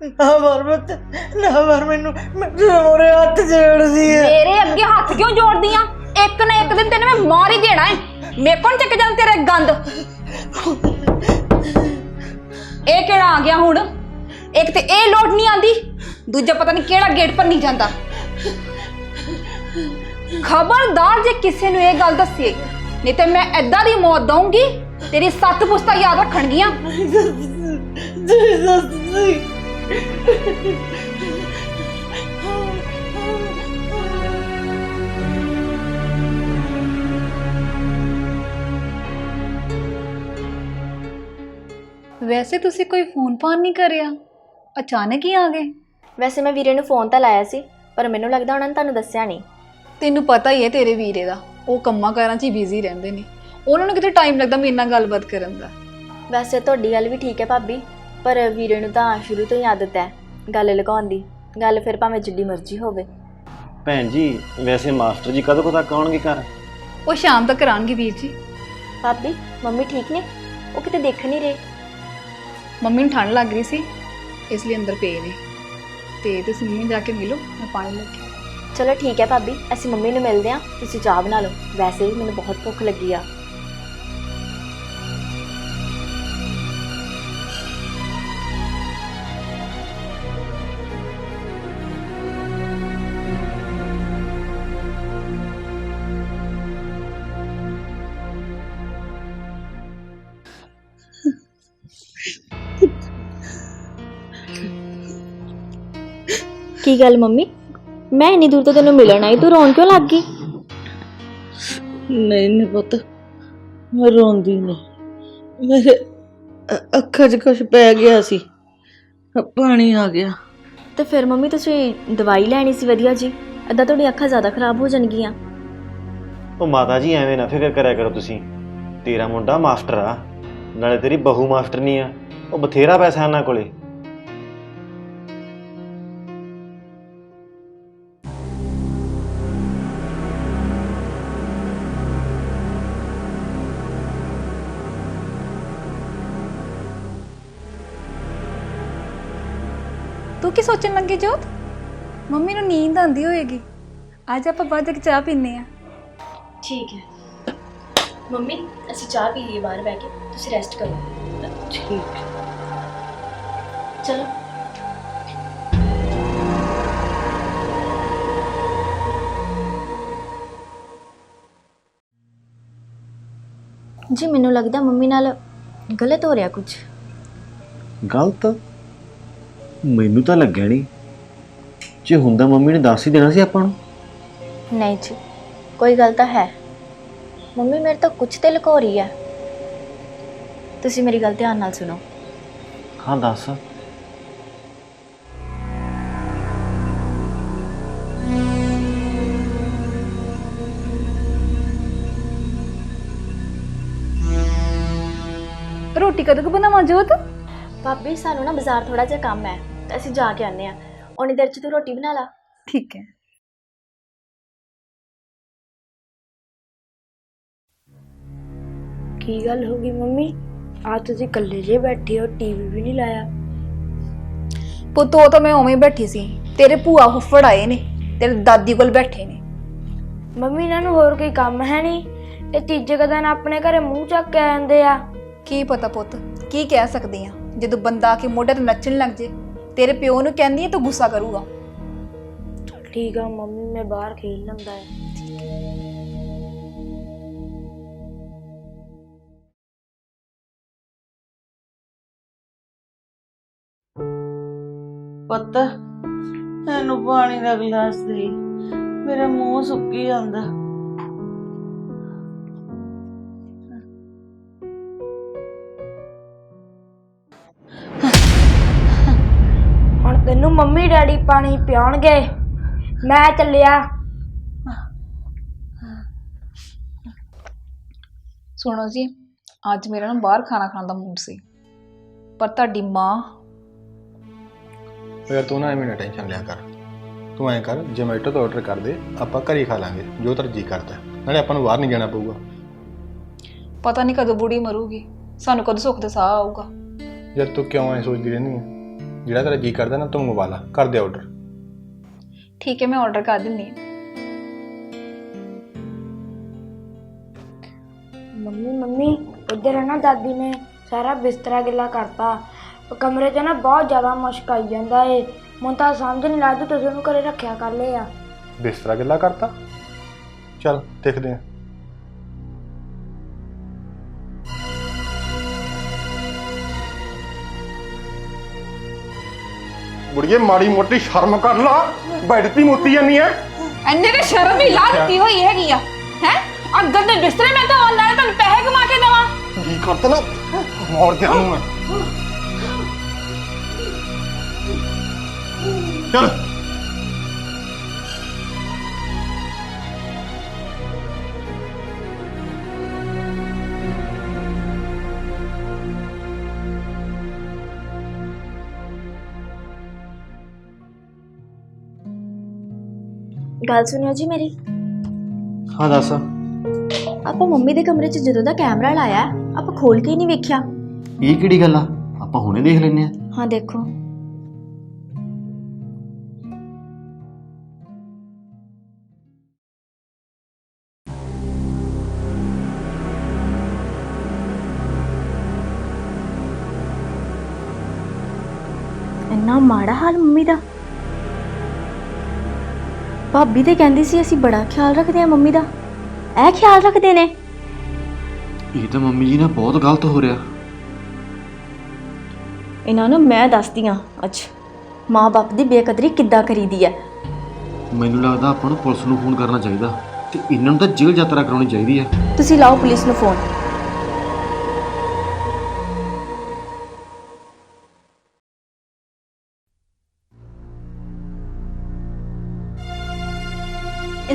ਨਾ ਮਰ ਮਤ ਨਾ ਮਰ ਮੈਨੂੰ। ਮੇਰੇ ਮੋਰੇ ਹੱਥ ਜੋੜਦੀ ਹੈ ਮੇਰੇ ਅੱਗੇ ਹੱਥ ਕਿਉਂ ਜੋੜਦੀ ਆ? ਇੱਕ ਨਾ ਇੱਕ ਦਿਨ ਤੈਨੂੰ ਮੈਂ ਮਾਰ ਹੀ ਦੇਣਾ ਏ। ਮੇਰੇ ਕੋਲ ਚੱਕ ਜਾਂ ਤੇਰੇ ਗੰਦ। ਇਹ ਕਿਹੜਾ ਆ ਗਿਆ ਹੁਣ? ਇੱਕ ਤੇ ਇਹ ਲੋਟ ਨਹੀਂ ਆਂਦੀ। ਦੂਜਾ ਪਤਾ ਨਹੀਂ ਕਿਹੜਾ ਗੇਟ ਪਰ ਨਹੀਂ ਜਾਂਦਾ। ਖਬਰਦਾਰ ਜੇ ਕਿਸੇ ਨੂੰ ਇਹ ਗੱਲ ਦੱਸੇ ਨਹੀਂ ਤੇ ਮੈਂ ਐਦਾਂ ਦੀ ਮੌਤ ਦਊਂਗੀ ਤੇਰੀ ਸੱਤ ਪੁਸਤਾ ਯਾਦ ਰੱਖਣਗੀਆਂ। ਜੀਸਸ ਵੈਸੇ ਤੁਸੀਂ ਕੋਈ ਫੋਨ ਫਾਨ ਨਹੀਂ ਕਰਿਆ? ਅਚਾਨਕ ਹੀ ਆ ਗਏ। ਵੈਸੇ ਮੈਂ ਵੀਰੇ ਨੂੰ ਫੋਨ ਤਾਂ ਲਾਇਆ ਸੀ ਪਰ ਮੈਨੂੰ ਲੱਗਦਾ ਉਹਨਾਂ ਨੇ ਤੁਹਾਨੂੰ ਦੱਸਿਆ ਨਹੀਂ। ਤੈਨੂੰ ਪਤਾ ਹੀ ਹੈ ਤੇਰੇ ਵੀਰੇ ਦਾ ਉਹ ਕੰਮਾਂ ਕਾਰਾਂ 'ਚ ਹੀ ਬਿਜ਼ੀ ਰਹਿੰਦੇ ਨੇ। ਉਹਨਾਂ ਨੂੰ ਕਿਤੇ ਟਾਈਮ ਲੱਗਦਾ ਮੇਰੇ ਨਾਲ ਗੱਲਬਾਤ ਕਰਨ ਦਾ। ਵੈਸੇ ਤੁਹਾਡੀ ਗੱਲ ਵੀ ਠੀਕ ਹੈ ਭਾਬੀ ਪਰ ਵੀਰੇ ਨੂੰ ਤਾਂ ਸ਼ੁਰੂ ਤੋਂ ਹੀ ਆਦਤ ਹੈ ਗੱਲ ਲਗਾਉਣ ਦੀ। ਗੱਲ ਫਿਰ ਭਾਵੇਂ ਜਿੱਡੀ ਮਰਜ਼ੀ ਹੋਵੇ। ਭੈਣ ਜੀ ਵੈਸੇ ਮਾਸਟਰ ਜੀ ਕਦੋਂ ਕੁ ਤੱਕ ਆਉਣਗੇ ਘਰ? ਉਹ ਸ਼ਾਮ ਤੱਕ ਆਣਗੇ ਵੀਰ ਜੀ। ਭਾਬੀ ਮੰਮੀ ਠੀਕ ਨੇ? ਉਹ ਕਿਤੇ ਦੇਖ ਨਹੀਂ ਰਹੇ। ਮੰਮੀ ਨੂੰ ਠੰਡ ਲੱਗ ਰਹੀ ਸੀ ਇਸ ਲਈ ਅੰਦਰ ਪਏ ਨੇ। ਤੇ ਤੁਸੀਂ ਮੰਮੀ ਨੂੰ ਜਾ ਕੇ ਮਿਲੋ ਮੈਂ ਪਾਣੀ ਲੈ ਕੇ ਚਲੋ ਠੀਕ ਹੈ ਭਾਬੀ ਅਸੀਂ ਮੰਮੀ ਨੂੰ ਮਿਲਦੇ ਹਾਂ। ਤੁਸੀਂ ਚਾਹ ਬਣਾ ਲਓ। ਵੈਸੇ ਵੀ ਮੈਨੂੰ ਬਹੁਤ ਭੁੱਖ ਲੱਗੀ ਆ। ਕੀ ਗੱਲ ਮੰਮੀ? ਮੈਂ ਇੰਨੀ ਦੂਰ ਤੋਂ ਤੈਨੂੰ ਮਿਲਣ ਆਈ ਤੂੰ ਰੋਣ ਕਿਉਂ ਲੱਗ ਗਈ? ਨਹੀਂ ਨਹੀਂ ਪੁੱਤ ਮੈਂ ਰੋਂਦੀ ਨਹੀਂ। ਮੇਰੇ ਅ- ਅੱਖਾਂ 'ਚ ਕੁਝ ਪੈ ਗਿਆ ਸੀ ਪਾਣੀ ਆ ਗਿਆ। ਤੇ ਫਿਰ ਮੰਮੀ ਤੁਸੀਂ ਦਵਾਈ ਲੈਣੀ ਸੀ ਵਧੀਆ ਜੀ ਅੱਧਾ ਤੁਹਾਡੀ ਅੱਖਾਂ ਜ਼ਿਆਦਾ ਖਰਾਬ ਹੋ ਜਾਣਗੀਆਂ। ਉਹ ਮਾਤਾ ਜੀ ਐਵੇਂ ਨਾ ਫਿਕਰ ਕਰਿਆ ਕਰੋ ਤੁਸੀਂ। ਤੇਰਾ ਮੁੰਡਾ ਮਾਸਟਰ ਆ ਨਾਲੇ ਤੇਰੀ ਬਹੂ ਮਾਸਟਰ ਨਹੀਂ ਆ ਉਹ ਬਥੇਰਾ ਪੈਸਾ ਇਹਨਾਂ ਕੋਲੇ। ਤੂੰ ਕੀ ਸੋਚਣ ਲੱਗੀ ਜੋਤ? ਮੰਮੀ ਨੂੰ ਨੀਂਦ ਆਉਂਦੀ ਹੋਏਗੀ। ਅੱਜ ਆਪਾਂ ਬਾਅਦ ਵਿੱਚ ਚਾਹ ਪੀਨੇ ਆ ਠੀਕ ਹੈ। ਮੰਮੀ ਅਸੀਂ ਚਾਹ ਪੀ ਲਈਏ ਬਾਹਰ ਬੈ ਕੇ। ਤੁਸੀਂ ਰੈਸਟ ਕਰੋ। ਠੀਕ ਚਲੋ। ਜੀ ਮੈਨੂੰ ਲੱਗਦਾ ਮੰਮੀ ਨਾਲ ਗਲਤ ਹੋ ਰਿਹਾ ਕੁਝ। ਗਲਤ? ਮੈਨੂੰ ਤਾਂ ਲੱਗਿਆ ਨਹੀਂ ਜੇ ਹੁੰਦਾ ਮੰਮੀ ਨੇ ਦੱਸ ਹੀ ਦੇਣਾ ਸੀ ਆਪਾਂ ਨੂੰ। ਨਹੀਂ ਜੀ ਕੋਈ ਗੱਲ ਤਾਂ ਹੈ। ਮੰਮੀ ਮੇਰੇ ਤੋਂ ਕੁਝ ਤੇ ਲੁਕੋ ਰਹੀ ਹੈ। ਤੁਸੀਂ ਮੇਰੀ ਗੱਲ ਧਿਆਨ ਨਾਲ ਸੁਣੋ। ਹਾਂ ਦੱਸ। ਰੋਟੀ ਕਦੋਂ ਕੁ ਬਣਾਵਾਂ ਜੋਤ? ਭਾਬੀ ਸਾਨੂੰ ਨਾ ਬਾਜ਼ਾਰ ਥੋੜਾ ਜਿਹਾ ਕੰਮ ਹੈ। ਤੇ ਅਸੀਂ ਜਾ ਕੇ ਆਨੇ ਆ ਉਨੀ ਦੇਰ ਚ ਤੂੰ ਰੋਟੀ ਬਣਾ ਲਾ। ਠੀਕ ਹੈ। ਕੀ ਗੱਲ ਹੋ ਗਈ ਮੰਮੀ? ਆ ਤੁਸੀਂ ਇਕੱਲੇ ਜੇ ਬੈਠੇ ਹੋ ਟੀਵੀ ਵੀ ਨਹੀਂ ਲਾਇਆ। ਪੁੱਤ ਉਹ ਤਾਂ ਮੈਂ ਉਵੇਂ ਹੀ ਬੈਠੀ ਸੀ। ਤੇਰੇ ਭੂਆ ਹੁੱਫੜ ਆਏ ਨੇ ਤੇਰੇ ਦਾਦੀ ਕੋਲ ਬੈਠੇ ਨੇ। ਮੰਮੀ ਇਹਨਾਂ ਨੂੰ ਹੋਰ ਕੋਈ ਕੰਮ ਹੈ ਨਹੀਂ। ਇਹ ਤੀਜੇ ਕੁ ਦਿਨ ਆਪਣੇ ਘਰੇ ਮੂੰਹ ਚੱਕ ਕੇ ਆ ਜਾਂਦੇ ਆ। ਕੀ ਪਤਾ ਪੁੱਤ ਕੀ ਕਹਿ ਸਕਦੀ ਆ? ਜਦੋਂ ਬੰਦਾ ਆ ਕੇ ਮੋਢੇ ਤੇ ਨੱਚਣ ਲੱਗ ਜੇ। ਤੇਰੇ ਪਿਓ ਨੂੰ ਕਹਿੰਦੀ ਹੈ ਤੂੰ ਗੁੱਸਾ ਕਰੂਗਾ। ਠੀਕ ਆ ਮੰਮੀ ਮੈਂ ਬਾਹਰ ਖੇਲ ਲੈਂਦਾ ਹੈ ਪੁੱਤ ਇਹਨੂੰ ਪਾਣੀ ਦਾ ਗਲਾਸ ਦੇ। ਮੇਰਾ ਮੂੰਹ ਸੁੱਕੀ ਜਾਂਦਾ। ਡੈਡੀ ਪਾਣੀ ਪਿਆਉਣਗੇ ਮੈਂ ਚੱਲਿਆ। ਸੁਣੋ ਜੀ ਅੱਜ ਮੇਰਾ ਨਾ ਬਾਹਰ ਖਾਣਾ ਖਾਣ ਦਾ ਮੂਡ ਸੀ ਪਰ ਤੁਹਾਡੀ ਮਾਂ ਯਾਰ ਤੂੰ ਨਾ ਐਵੇਂ ਨਾ ਟੈਨਸ਼ਨ ਲਿਆ ਕਰ। ਤੂੰ ਐਂ ਕਰ ਜੋਮੈਟੋ ਤੋਂ ਆਰਡਰ ਕਰ ਦੇ ਆਪਾਂ ਘਰ ਹੀ ਖਾ ਲਾਂਗੇ ਜੋ ਤੇਰਾ ਜੀ ਕਰਦਾ। ਨਾਲੇ ਆਪਾਂ ਨੂੰ ਬਾਹਰ ਨਹੀਂ ਜਾਣਾ ਪਊਗਾ। ਪਤਾ ਨਹੀਂ ਕਦੋਂ ਬੁੜੀ ਮਰੂਗੀ ਸਾਨੂੰ ਕਦੋਂ ਸੁੱਖ ਦਾ ਸਾਹ ਆਊਗਾ। ਯਾਰ ਤੂੰ ਕਿਉਂ ਐਂ ਸੋਚਦੀ ਰਹਿੰਦੀ ਹੈ ਜਿਹੜਾ ਤੇਰਾ ਜੀ ਕਰਦਾ ਨਾ ਤੂੰ ਮੰਗਵਾ ਲਾ ਕਰ ਦੇ ਆਰਡਰ ਠੀਕ ਹੈ ਮੈਂ ਆਰਡਰ ਕਰ ਦਿੰਦੀ ਹਾਂ। ਮੰਮੀ ਮੰਮੀ ਇੱਧਰ ਨਾ ਦਾਦੀ ਨੇ ਸਾਰਾ ਬਿਸਤਰਾ ਗਿੱਲਾ ਕਰਤਾ। ਕਮਰੇ 'ਚ ਨਾ ਬਹੁਤ ਜ਼ਿਆਦਾ ਮੁਸ਼ਕ ਆਈ ਜਾਂਦਾ ਏ। ਮੈਨੂੰ ਤਾਂ ਸਮਝ ਨਹੀਂ ਲੱਗਦੀ ਤੁਸੀਂ ਉਹਨੂੰ ਘਰੇ ਰੱਖਿਆ ਕਰ ਲਿਆ। ਬਿਸਤਰਾ ਗਿੱਲਾ ਕਰਤਾ? ਚਲ ਦੇਖਦੇ ਆ ਬੁੜੀਏ ਮਾੜੀ ਮੋਟੀ ਸ਼ਰਮ ਕਰ ਲਾ ਬੈਠਤੀ ਮੋਤੀ ਜਾਨੀ ਐ ਐਨੇ ਤੇ ਸ਼ਰਮ ਹੀ ਲਾ ਦਿੱਤੀ ਹੋਈ ਹੈਗੀ ਆ ਹੈ ਅੰਦਰ ਦੇ ਬਿਸਤਰੇ ਮੈਂ ਤਾਂ ਆਨਲਾਈਨ ਤੁਹਾਨੂੰ ਪੈਸੇ ਕਮਾ ਕੇ ਦੇਵਾਂ ਕੀ ਕਰਤਾ ਨਾ ਮੋੜ ਦੇ ਨੂੰ ਮੈਂ ਚਲ ਗੱਲ ਸੁਣਿਓ ਜੀ ਮੇਰੀ। ਹਾਂ ਦੱਸ। ਆਪਾਂ ਮੰਮੀ ਦੇ ਕਮਰੇ 'ਚ ਜਦੋਂ ਦਾ ਕੈਮਰਾ ਲਾਇਆ ਆਪਾਂ ਖੋਲ ਕੇ ਹੀ ਨਹੀਂ ਵੇਖਿਆ। ਇਹ ਕਿਹੜੀ ਗੱਲ ਆ? ਆਪਾਂ ਹੁਣੇ ਦੇਖ ਲੈਨੇ ਆ ਹਾਂ ਦੇਖੋ। ਇੰਨਾ ਮਾੜਾ ਹਾਲ ਮੰਮੀ ਦਾ। ਭਾਬੀ ਤੇ ਕਹਿੰਦੀ ਸੀ ਅਸੀਂ ਬੜਾ ਖਿਆਲ ਰੱਖਦੇ ਹਾਂ ਮੰਮੀ ਦਾ। ਇਹ ਖਿਆਲ ਰੱਖਦੇ ਨੇ? ਇਹ ਤਾਂ ਮੰਮੀ ਜੀ ਨਾਲ ਬਹੁਤ ਗਲਤ ਹੋ ਰਿਹਾ। ਇਹਨਾਂ ਨੂੰ ਮੈਂ ਦੱਸਦੀ ਹਾਂ ਅੱਜ ਮਾਂ-ਬਾਪ ਦੀ ਬੇਕਦਰੀ ਕਿੱਦਾਂ ਕਰੀਦੀ ਹੈ? ਮੈਨੂੰ ਲੱਗਦਾ ਆਪਾਂ ਨੂੰ ਪੁਲਿਸ ਨੂੰ ਫੋਨ ਕਰਨਾ ਚਾਹੀਦਾ ਤੇ ਇਹਨਾਂ ਨੂੰ ਤਾਂ ਜੇਲ੍ਹ ਯਾਤਰਾ ਕਰਾਉਣੀ ਚਾਹੀਦੀ ਹੈ। ਤੁਸੀਂ ਲਾਓ ਪੁਲਿਸ ਨੂੰ ਫੋਨ।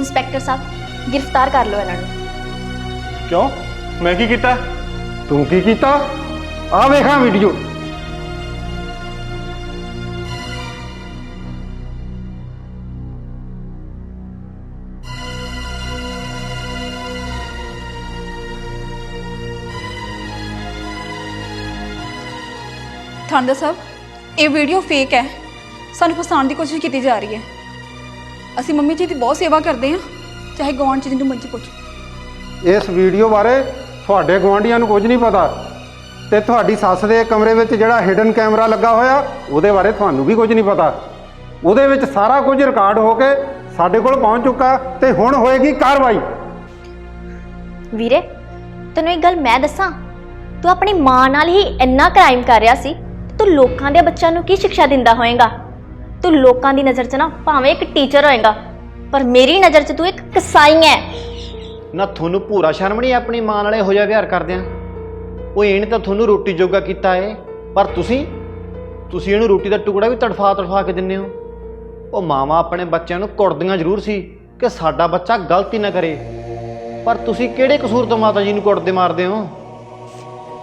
ਇੰਸਪੈਕਟਰ ਸਾਹਿਬ ਗ੍ਰਿਫਤਾਰ ਕਰ ਲਓ ਇਹਨਾਂ ਨੂੰ। ਕਿਉਂ? ਮੈਂ ਕੀ ਕੀਤਾ? ਤੂੰ ਕੀ ਕੀਤਾ? ਆ ਵੇਖਾਂ ਵੀਡੀਓ ਥਾਂਦਾ ਸਾਹਿਬ ਇਹ ਵੀਡੀਓ ਫੇਕ ਹੈ। ਸਾਨੂੰ ਫਸਾਉਣ ਦੀ ਕੋਸ਼ਿਸ਼ ਕੀਤੀ ਜਾ ਰਹੀ ਹੈ। ਅਸੀਂ ਮੰਮੀ ਜੀ ਦੀ ਬਹੁਤ ਸੇਵਾ ਕਰਦੇ ਹਾਂ ਚਾਹੇ ਗਵਾਂਢ ਚ ਜਿੰਨੂੰ ਮਰਜ਼ੀ ਪੁੱਛ। ਇਸ ਵੀਡੀਓ ਬਾਰੇ ਤੁਹਾਡੇ ਗੁਆਂਢੀਆਂ ਨੂੰ ਕੁਝ ਨਹੀਂ ਪਤਾ ਤੇ ਤੁਹਾਡੀ ਸੱਸ ਦੇ ਕਮਰੇ ਵਿੱਚ ਜਿਹੜਾ ਹਿਡਨ ਕੈਮਰਾ ਲੱਗਾ ਹੋਇਆ ਉਹਦੇ ਬਾਰੇ ਤੁਹਾਨੂੰ ਵੀ ਕੁਝ ਨਹੀਂ ਪਤਾ। ਉਹਦੇ ਵਿੱਚ ਸਾਰਾ ਕੁਝ ਰਿਕਾਰਡ ਹੋ ਕੇ ਸਾਡੇ ਕੋਲ ਪਹੁੰਚ ਚੁੱਕਾ ਤੇ ਹੁਣ ਹੋਏਗੀ ਕਾਰਵਾਈ। ਵੀਰੇ ਤੈਨੂੰ ਇੱਕ ਗੱਲ ਮੈਂ ਦੱਸਾਂ? ਤੂੰ ਆਪਣੀ ਮਾਂ ਨਾਲ ਹੀ ਇੰਨਾ ਕ੍ਰਾਈਮ ਕਰ ਰਿਹਾ ਸੀ ਤੇ ਤੂੰ ਲੋਕਾਂ ਦੇ ਬੱਚਿਆਂ ਨੂੰ ਕੀ ਸਿੱਖਿਆ ਦਿੰਦਾ ਹੋਏਗਾ? ਤੂੰ ਲੋਕਾਂ ਦੀ ਨਜ਼ਰ 'ਚ ਨਾ ਭਾਵੇਂ ਇੱਕ ਟੀਚਰ ਹੋਏਗਾ ਪਰ ਮੇਰੀ ਨਜ਼ਰ 'ਚ ਤੂੰ ਇੱਕ ਕਸਾਈ ਹੈ ਨਾ ਤੁਹਾਨੂੰ ਪੂਰਾ ਸ਼ਰਮ ਨਹੀਂ ਆਪਣੀ ਮਾਂ ਨਾਲ ਇਹੋ ਜਿਹਾ ਵਿਹਾਰ ਕਰਦਿਆਂ? ਉਹ ਇਹਨੇ ਤਾਂ ਤੁਹਾਨੂੰ ਰੋਟੀ ਜੋਗਾ ਕੀਤਾ ਏ। ਪਰ ਤੁਸੀਂ? ਤੁਸੀਂ ਇਹਨੂੰ ਰੋਟੀ ਦਾ ਟੁਕੜਾ ਵੀ ਤੜਫਾ ਤੜਫਾ ਕੇ ਦਿੰਦੇ ਹੋ? ਉਹ ਮਾਵਾਂ ਆਪਣੇ ਬੱਚਿਆਂ ਨੂੰ ਕੁੱਟਦੀਆਂ ਜ਼ਰੂਰ ਸੀ ਕਿ ਸਾਡਾ ਬੱਚਾ ਗਲਤੀ ਨਾ ਕਰੇ। ਪਰ ਤੁਸੀਂ ਕਿਹੜੇ ਕਸੂਰ ਤੋਂ ਮਾਤਾ ਜੀ ਨੂੰ ਕੁੱਟਦੇ ਮਾਰਦੇ ਹੋ?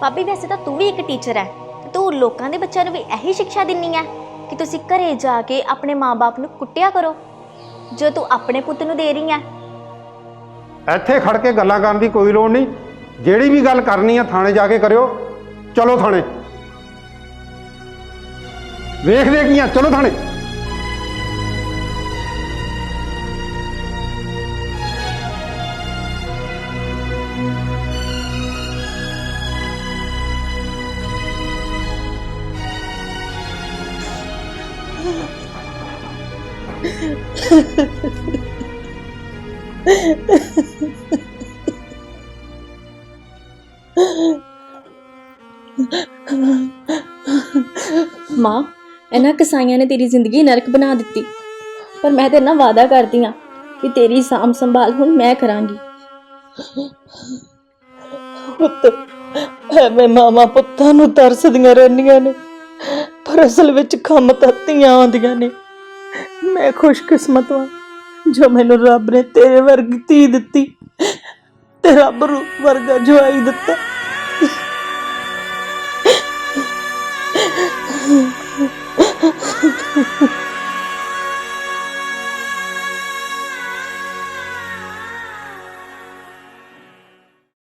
ਭਾਬੀ ਵੈਸੇ ਤਾਂ ਤੂੰ ਵੀ ਇੱਕ ਟੀਚਰ ਹੈ ਤੇ ਤੂੰ ਲੋਕਾਂ ਦੇ ਬੱਚਿਆਂ ਨੂੰ ਵੀ ਇਹੀ ਸਿੱਖਿਆ ਦਿੰਨੀ ਹੈ ਕਿ ਤੁਸੀਂ ਘਰੇ ਜਾ ਕੇ ਆਪਣੇ ਮਾਪੇ ਨੂੰ ਕੁੱਟਿਆ ਕਰੋ, ਜੋ ਤੂੰ ਆਪਣੇ ਪੁੱਤ ਨੂੰ ਦੇ ਰਹੀ ਹੈ ਇੱਥੇ ਖੜ ਕੇ ਗੱਲਾਂ ਕਰਨ ਦੀ ਕੋਈ ਲੋੜ ਨਹੀਂ। ਜਿਹੜੀ ਵੀ ਗੱਲ ਕਰਨੀ ਆ, ਥਾਣੇ ਜਾ ਕੇ ਕਰਿਓ। ਚਲੋ ਥਾਣੇ। ਵੇਖਦੇ ਕੀ ਆ? ਚਲੋ ਥਾਣੇ। ਮਾਂ, ਇਹਨਾਂ ਕਸਾਈਆਂ ਨੇ ਤੇਰੀ ਜ਼ਿੰਦਗੀ ਨਰਕ ਬਣਾ ਦਿੱਤੀ। ਪਰ ਮੈਂ ਤੇਰੇ ਨਾਲ ਵਾਅਦਾ ਕਰਦੀ ਹਾਂ ਕਿ ਤੇਰੀ ਸਾਂਭ ਸੰਭਾਲ ਹੁਣ ਮੈਂ ਕਰਾਂਗੀ। ਪੁੱਤ, ਐਵੇਂ ਮਾਵਾਂ ਪੁੱਤਾਂ ਨੂੰ ਤਰਸਦੀਆਂ ਰਹਿੰਦੀਆਂ ਨੇ। ਪਰ ਅਸਲ ਵਿੱਚ ਕੰਮ ਤਾਂ ਧੀਆਂ ਆਉਂਦੀਆਂ ਨੇ। ਮੈਂ ਖੁਸ਼ਕਿਸਮਤ ਹਾਂ ਜੋ ਮੈਨੂੰ ਰੱਬ ਨੇ ਤੇਰੇ ਵਰਗੀ ਧੀ ਦਿੱਤੀ ਤੇ ਰੱਬ ਰੂਪ ਵਰਗਾ ਜਵਾਈ ਦਿੱਤਾ।